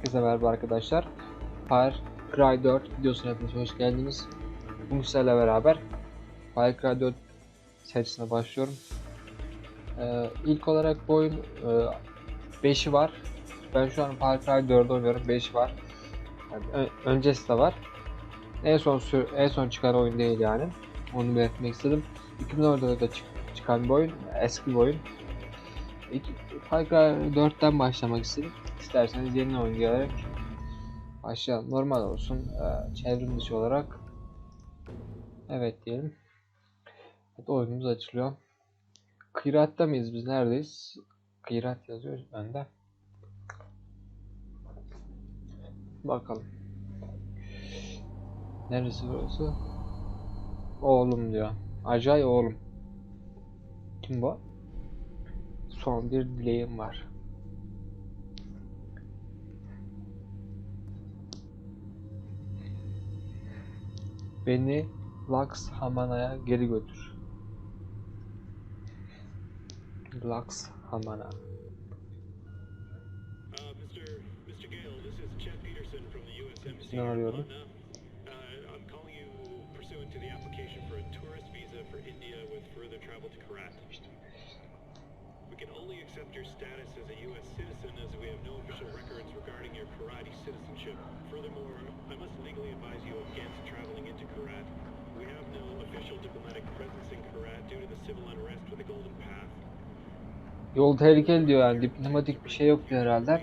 Herkese merhaba arkadaşlar. Far Cry 4 videosuna hepiniz hoş geldiniz. Bugün sizlerle beraber Far Cry 4 serisine başlıyorum. Ee, ilk olarak bu oyun e, 5'i var. Ben şu an Far Cry 4 oynuyorum. 5'i var. Yani öncesi de var. En son en son çıkan oyun değil yani. Onu belirtmek istedim. 2014'de çık- çıkan bir oyun. Eski bir oyun. Far Cry 4'ten başlamak istedim. İsterseniz yeni oyun diyerek başlayalım. Normal olsun. Ee, çevrim dışı olarak. Evet diyelim. Evet, oyunumuz açılıyor. Kıyratta mıyız biz? Neredeyiz? Kıyrat yazıyor bende. Bakalım. Neresi burası? Oğlum diyor. Acay oğlum. Kim bu? Son bir dileğim var. Beni Lux Hamana'ya geri götür. Lux Hamana. Uh, Ne in arıyorum? London. Can only accept your status as a U.S. citizen as we have no official records regarding your Karate citizenship. Furthermore, I must legally advise you against traveling into Karat. We have no official diplomatic presence in Karat due to the civil unrest with the Golden Path. Yol tehlikeli diyor yani diplomatik bir şey yok diyor herhalde.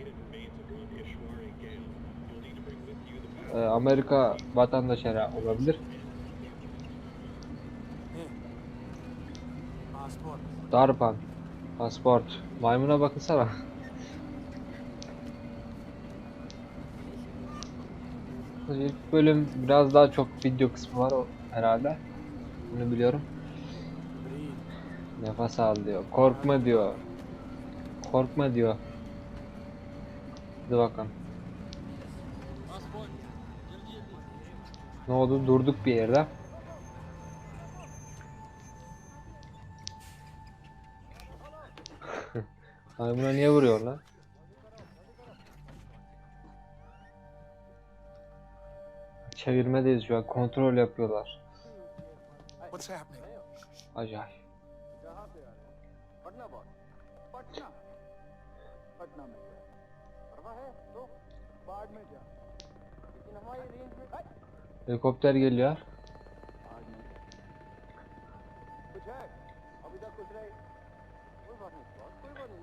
Ee, Amerika vatandaşı herhalde olabilir. Passport. Darpan. Pasport. Maymuna bakınsana. İlk bölüm biraz daha çok video kısmı var o herhalde. Bunu biliyorum. Nefes al diyor. Korkma diyor. Korkma diyor. Hadi bakalım. Ne oldu? Durduk bir yerde. Ay buna niye vuruyor lan? Çevirmedeyiz şu an. Kontrol yapıyorlar. Acayip. Helikopter geliyor.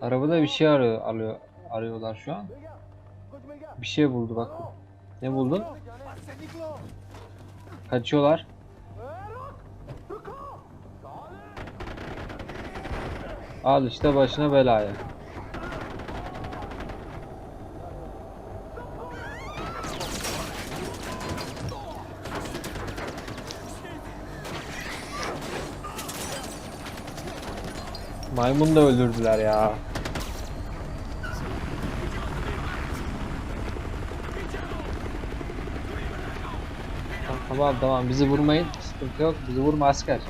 Arabada bir şey arıyor, arıyor, arıyorlar şu an. Bir şey buldu bak. Ne buldun? Kaçıyorlar. Al işte başına belayı. Maymun da öldürdüler ya. Tamam, Tamam bizi vurmayın. Sıkıntı yok. Bizi vurma asker.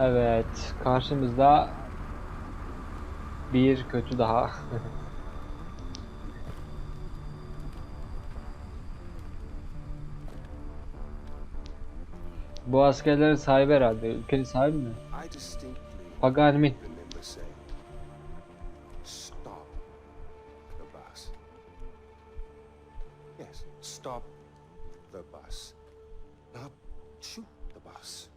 Evet, karşımızda bir kötü daha. Bu askerlerin sahibi herhalde. Ülkenin sahibi mi? I distinctly Pagan Min. remember saying, stop the bus. Yes, stop the bus. Not shoot the bus.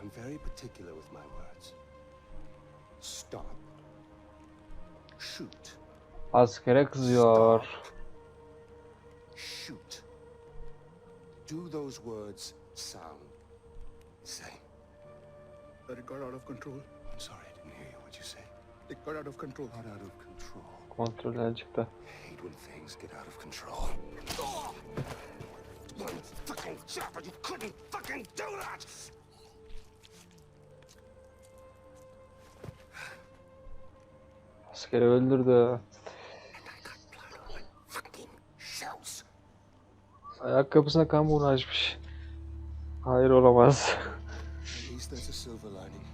I'm very particular with my words. Stop. Shoot. Askere kızıyor. Shoot. Do those words sound the same? But it got out of control. I'm sorry, I didn't hear you. What'd you say? It got out of control. Not out of control. Kontrolden çıktı. I hate when things get out of control. One fucking shot, but you couldn't fucking do that! Askeri öldürdü. Fucking shells! Ayakkabısına kan bulaşmış. Hayır olamaz. At least there's a silver lining.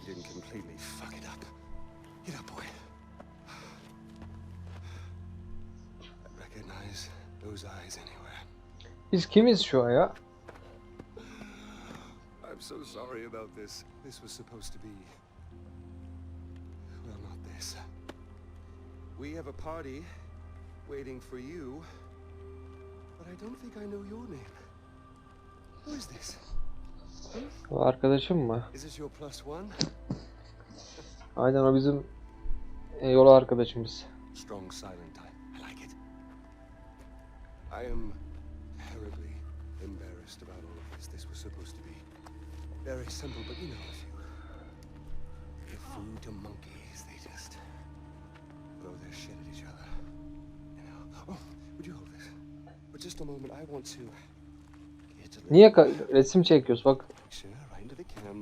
You didn't completely fuck it up. Get up, boy. I recognize those eyes anywhere. Biz kimiz şu an ya? I'm so sorry about this. This was supposed to be. Well, not this. We have a party waiting for you, but I don't think I know your name. O arkadaşım mı? Aynen o bizim e, yol arkadaşımız. Strong silent. I, I like it. I am terribly embarrassed about all of this. This was supposed to be very simple, but you know, if you give food to monkeys, they just throw their shit at each other. You know. Oh, would you hold this? For just a moment, I want to Niye resim çekiyoruz? Bak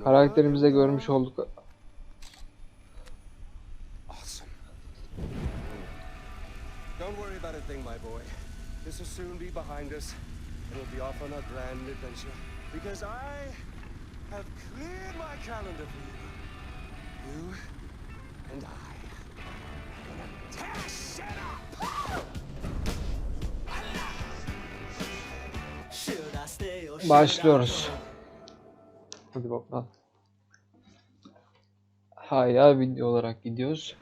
karakterimizde görmüş olduk. Awesome. Don't worry about a thing, my boy. This will soon be behind us, and we'll be off on our grand adventure. Because I have cleared my calendar for you. You and I. Başlıyoruz. Hadi bakalım. Hala video olarak gidiyoruz.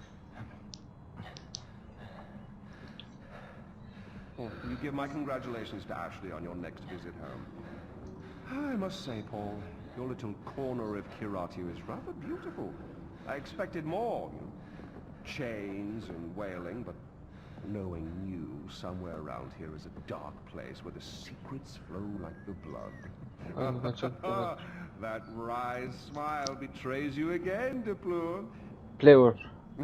You give my congratulations to Ashley on your next visit home? I must say, Paul, your little corner of Kiratu is rather beautiful. I expected more, you chains and wailing, but knowing you, somewhere around here is a dark place where the secrets flow like the blood. Oh, that wry smile betrays you again, Duploon. Player.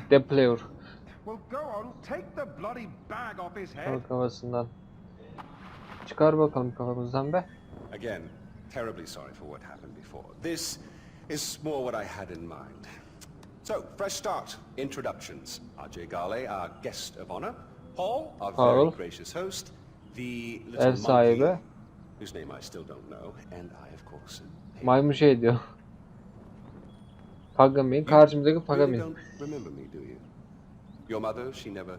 The player. Well, go on, take the bloody bag off his head. Tam kafasından. Çıkar bakalım kafamızdan be. Again, terribly sorry for what happened before. This is more what I had in mind. So, fresh start. Introductions. Ajay Gale, our guest of honor. Paul, our Paul. very gracious host. The little Ev sahibi. monkey, whose name I still don't know. And I, of course, am Hayden. Maymun şey diyor. Pagamin. Karşımızdaki really Pagamin. don't remember me, do you? Your mother, she never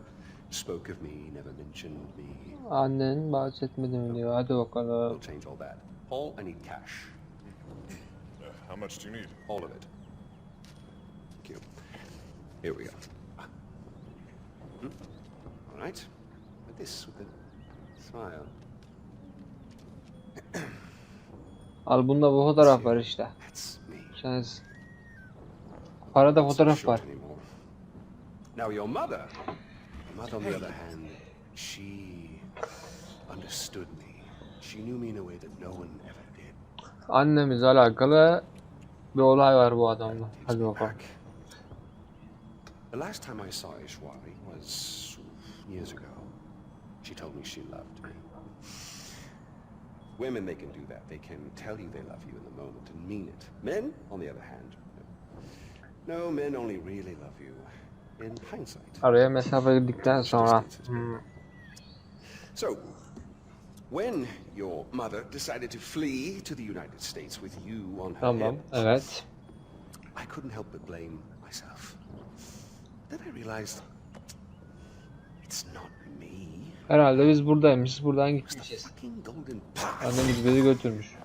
spoke of me, never mentioned me. Annen bahsetmedi mi diyor. Hadi bakalım. We'll change all that. Paul, I need cash. How much do you need? All of it. Here we go. Hmm? All right. With this, with the smile. Al bunda bu fotoğraf var işte. Şans. Parada fotoğraf var. Now your mother, your mother on the other hand, she understood me. She knew me in a way that no one ever did. Annemizle alakalı bir olay var bu adamla. Hadi bakalım. The last time I saw Ishwari was years ago. She told me she loved me. Women, they can do that. They can tell you they love you in the moment and mean it. Men, on the other hand, no, No, men only really love you in hindsight. Araya mesafe girdikten sonra. Hmm. So, when your mother decided to flee to the United States with you on her Tamam. Evet. I couldn't help but blame myself. Then I realized it's not me. Herhalde biz buradaymışız. Buradan gitmişiz. fucking golden. Annemiz bizi götürmüş.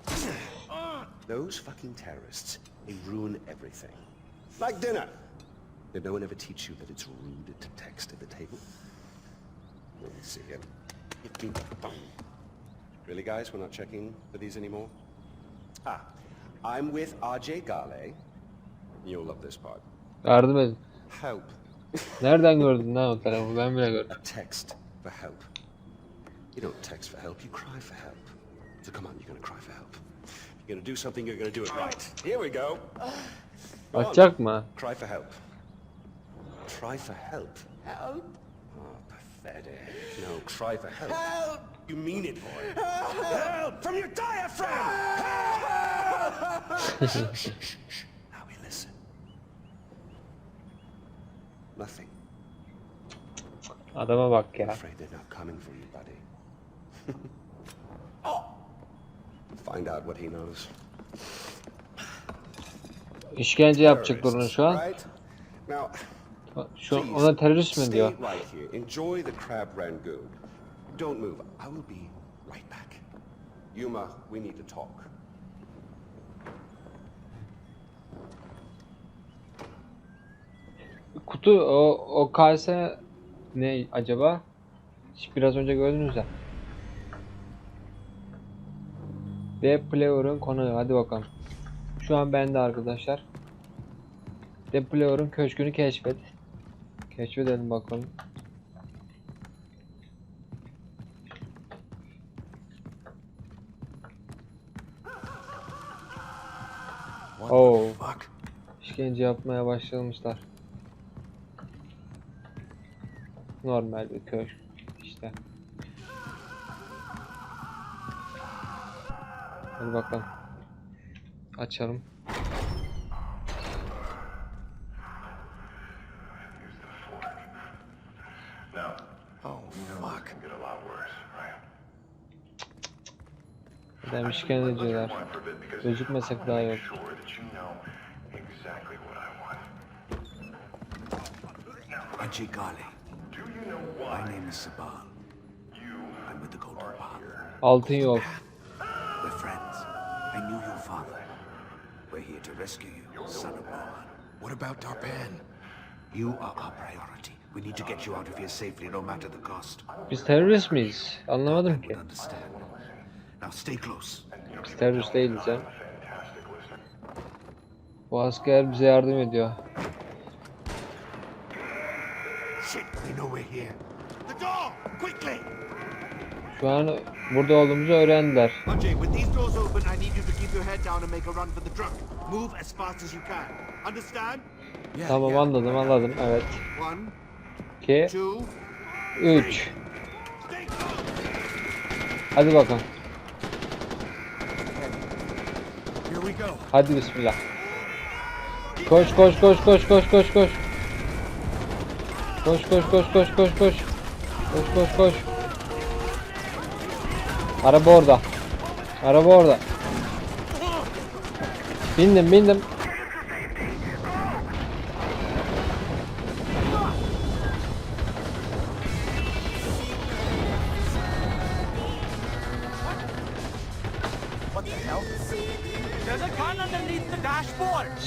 Those fucking terrorists, they ruin everything. Like dinner. Did no one ever teach you that it's rude to text at the table? Let's see here. Hit me. Really, guys? We're not checking for these anymore? Ah, I'm with RJ Gale. You'll love this part. Yardım edin. Help. Nereden gördün lan o tarafı? Ben bile gördüm. A text for help. You don't text for help, you cry for help. So come on, you're gonna cry for help. If you're gonna do something, you're gonna do it right. Here we go. Go on. Atacak mı? Cry for help. Try for help. Help? Oh, pathetic. No, cry for help. Help! You mean it, boy. Help! From your diaphragm! Help! Nothing. Adama bak I'm ya. afraid they're not coming for you, buddy. oh! Find out what he knows. İşkence yapacaklar onu şu an. Şu ona terörist mi stay diyor? right here. Enjoy the crab rangoon. Don't move. I will be right back. Yuma, we need to talk. Kutu o o kase ne acaba? Biraz önce gördünüz ya. Ve Player'ın konağı hadi bakalım. Şu an bende arkadaşlar. The Player'ın köşkünü keşfet. Keşfedelim bakalım. Oh. Fuck. İşkence yapmaya başlamışlar. Normal bir köşk işte. Hadi bakalım. Açalım. Adam işkenceciler. Gözükmesek daha yok. Ajay Ghale. Altın yol. We're friends. I knew your father. We're here to rescue you, son of Mohan. What about Darpan? You are our priority. We need to get you out of here safely, no matter the cost. Biz terörist miyiz? Anlamadım ki. Now stay close. Biz terörist değiliz ya. Bu asker bize yardım ediyor. Shit, they know we're here. Şu an burada olduğumuzu öğrendiler. Ajay, with these doors open, I need you to keep your head down and make a run for the truck. Move as fast as you can. Understand? Yeah, Tamam anladım anladım. Evet. One, 2 two, 3 Hadi bakalım. Here we go. Hadi bismillah. Koş koş koş koş koş koş koş. Koş koş koş koş koş koş. Koş koş koş. Araba orada. Araba orada. Bindim bindim.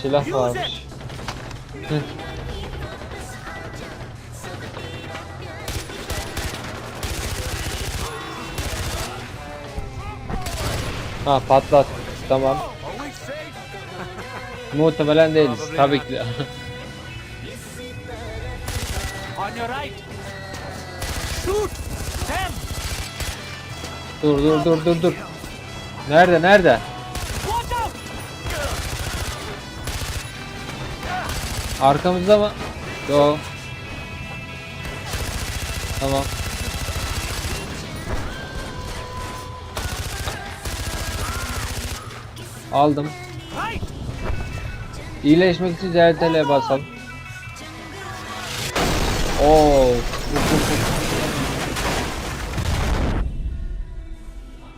Silah varmış. Ha patlat. Tamam. Muhtemelen değiliz. Tabii ki. dur dur dur dur dur. Nerede nerede? Arkamızda mı? Yo. Tamam. Aldım. İyileşmek için ZTL basalım. Oo.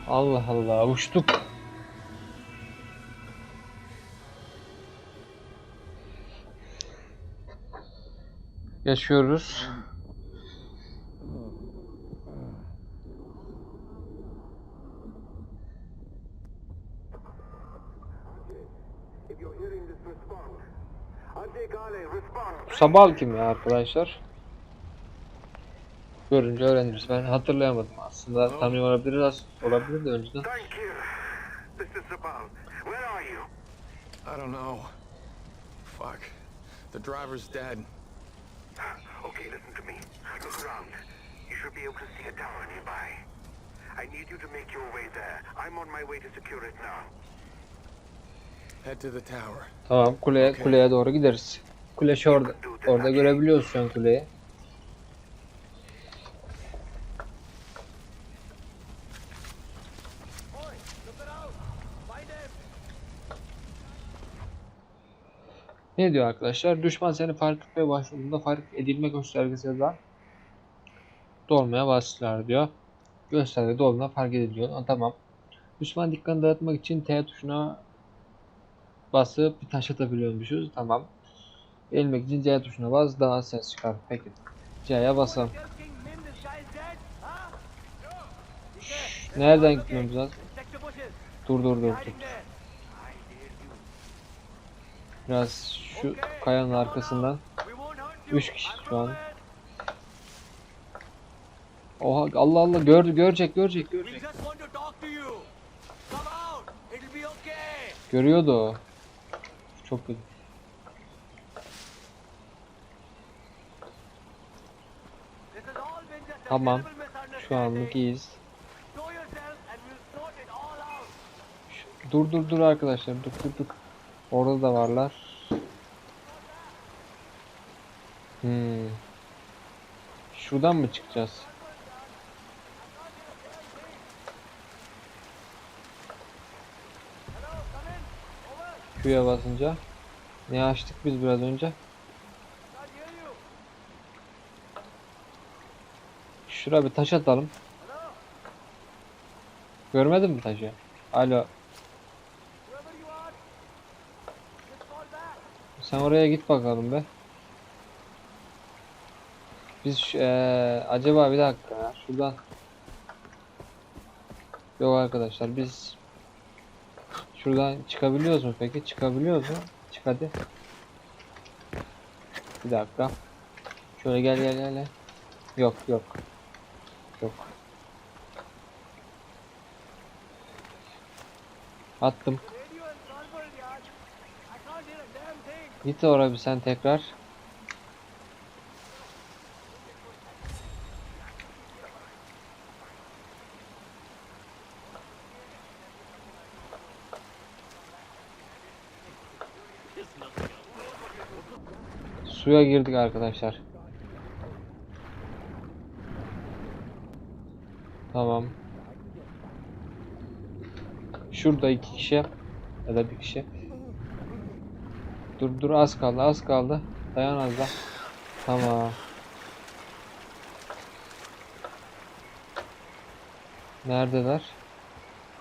Allah Allah uçtuk. Yaşıyoruz. Sabal kim ya arkadaşlar? Görünce öğreniriz. Ben hatırlayamadım aslında. Tanıyor olabilir, olabilir de önceden. Thank you. This is Sabal. Where are you? I don't know. Fuck. The driver's dead. Okay, listen to me. Look around. You should be able to see a tower nearby. I need you to make your way there. I'm on my way to secure it now. Head to the tower. Tamam kuleye kuleye doğru gideriz. Kule şu orada. Orada görebiliyoruz şu an kuleyi. Ne diyor arkadaşlar? Düşman seni fark etmeye başladığında fark edilme göstergesi yazan dolmaya başlar diyor. Gösterge dolduğunda fark ediliyor. Ha, tamam. Düşman dikkanı dağıtmak için T tuşuna basıp bir taş atabiliyormuşuz. Tamam. Eğilmek için C tuşuna bas daha ses çıkar. Peki. C'ye basalım. Nereden gitmemiz lazım? Dur dur dur dur. Biraz şu kayanın arkasından. 3 kişi şu an. Oha Allah Allah gördü görecek görecek görecek. Görüyordu o. Çok kötü. Tamam. Şu anlık iyiyiz. Dur dur dur arkadaşlar dur dur dur. Orada da varlar. Hmm. Şuradan mı çıkacağız? Q'ya basınca. Ne açtık biz biraz önce? Şuraya bir taş atalım. Görmedin mi taşı? Alo. Sen oraya git bakalım be. Biz eee, acaba bir dakika ya şuradan. Yok arkadaşlar biz şuradan çıkabiliyoruz mu peki? Çıkabiliyoruz mu? Çık hadi. Bir dakika. Şöyle gel gel gel. Yok yok. Yok. Attım. Git oraya bir sen tekrar. Suya girdik arkadaşlar. Tamam. Şurada iki kişi ya da bir kişi. Dur dur az kaldı az kaldı. Dayan az da. Tamam. Neredeler?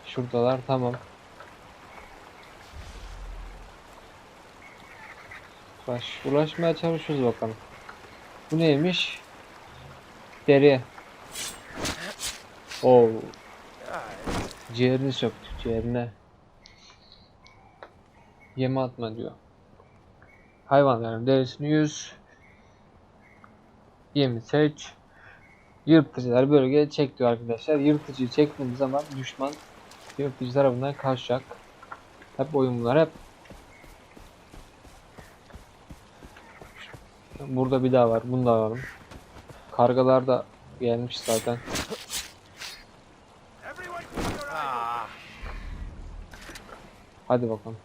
Şuradalar tamam. Baş, ulaşmaya çalışıyoruz bakalım. Bu neymiş? Deri. Oo. Ciğerini söktü ciğerine. Yeme atma diyor. Hayvanların derisini yüz. Yemi seç. Yırtıcılar bölgeye çek diyor arkadaşlar. Yırtıcıyı çektiğimiz zaman düşman yırtıcı tarafından kaçacak. Hep oyun bunlar hep. Burada bir daha var. Bunu da alalım. Kargalar da gelmiş zaten. Hadi bakalım.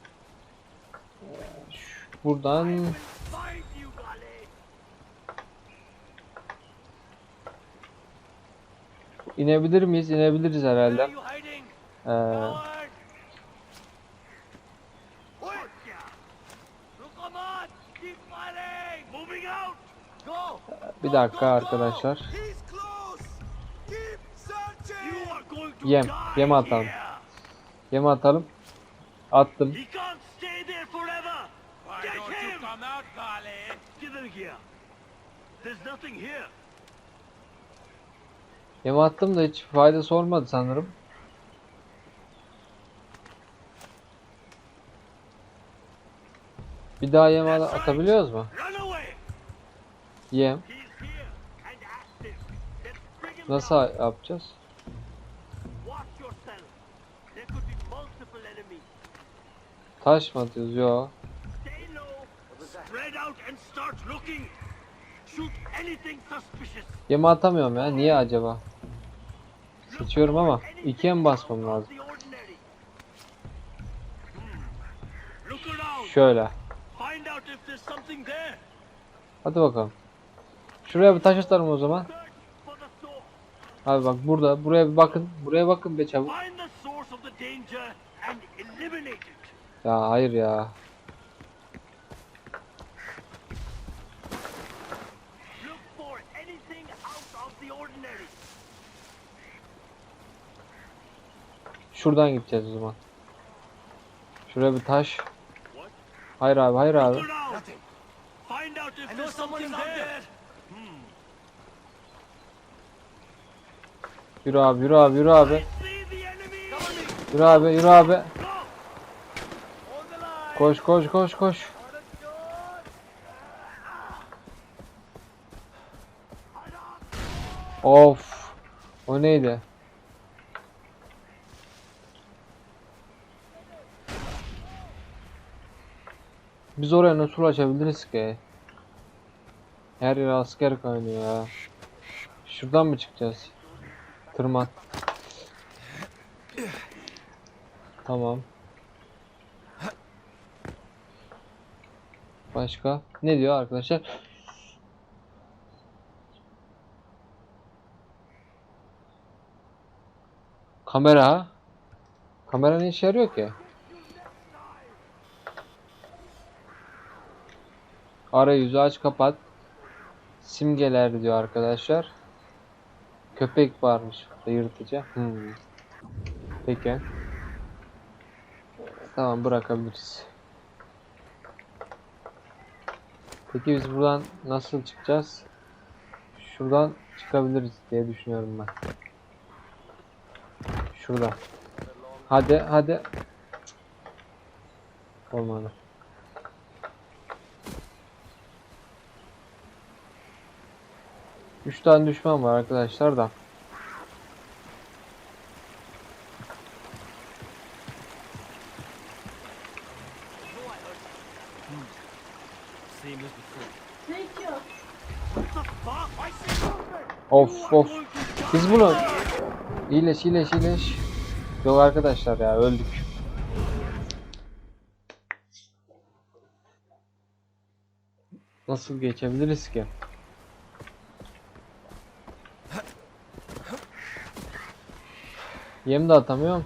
Buradan inebilir miyiz? İnebiliriz herhalde. Ee, Coward! Quick! Look, come on! Keep fighting! Moving out! Go! Bir dakika arkadaşlar. Yem, yem atalım. Yeme atalım. Attım. Yeme attım da hiç faydası olmadı sanırım. Bir daha yem at- atabiliyoruz mu? Run away! Yem. He's here and active. Let's bring him Nasıl yapacağız? Taş mı atıyoruz? Yo. Yeme atamıyorum ya. Niye acaba? Seçiyorum ama ikiye mi basmam lazım? Şöyle. Hadi bakalım. Şuraya bir taş atarım o zaman. Abi bak burada. Buraya bir bakın. Buraya bakın be çabuk. Ya hayır ya. Şuradan gideceğiz o zaman. Şuraya bir taş. Hayır abi hayır abi. Find out if there's something there. Yürü abi yürü abi yürü abi. Yürü abi yürü abi. Koş koş koş koş. Of. O neydi? Biz oraya nasıl ulaşabiliriz ki? Her yer asker kaynıyor ya. Şuradan mı çıkacağız? Tırman. Tamam. Başka? Ne diyor arkadaşlar? Kamera. Kamera ne işe yarıyor ki? Arayüzü aç kapat. Simgeler diyor arkadaşlar. Köpek varmış burada yırtıcı. Hmm. Peki. Tamam bırakabiliriz. Peki biz buradan nasıl çıkacağız? Şuradan çıkabiliriz diye düşünüyorum ben. Şuradan. Hadi hadi. Olmadı. Üç tane düşman var arkadaşlar da. Of of. Biz bunu iyileş iyileş iyileş. Yok arkadaşlar ya öldük. Nasıl geçebiliriz ki? Yem de atamıyorum.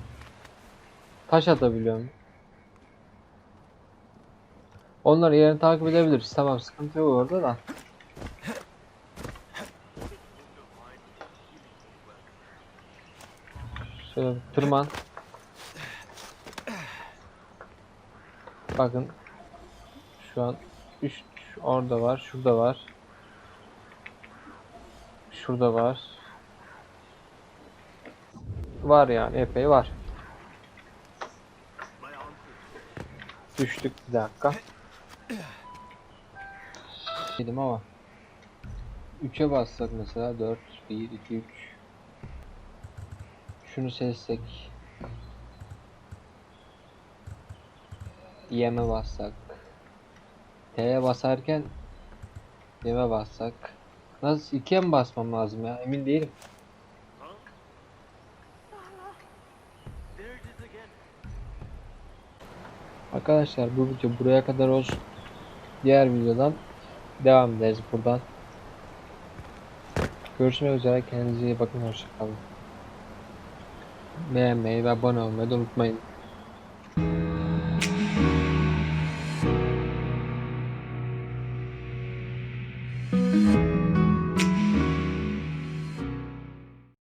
Taş atabiliyorum. Onları yerini takip edebiliriz. Tamam sıkıntı yok orada da. Şöyle tırman. Bakın. Şu an 3 orada var, şurada var. Şurada var. Var yani epey var. Düştük bir dakika. Dedim ama 3'e bassak mesela 4 1 2 3 şunu seçsek. Yeme bassak. T'ye basarken Yeme bassak. Nasıl ikiye mi basmam lazım ya? Emin değilim There it is again. Arkadaşlar bu video buraya kadar olsun. Diğer videodan Devam ederiz buradan. Görüşmek üzere. Kendinize iyi bakın. Hoşçakalın Beğenmeyi ve abone olmayı unutmayın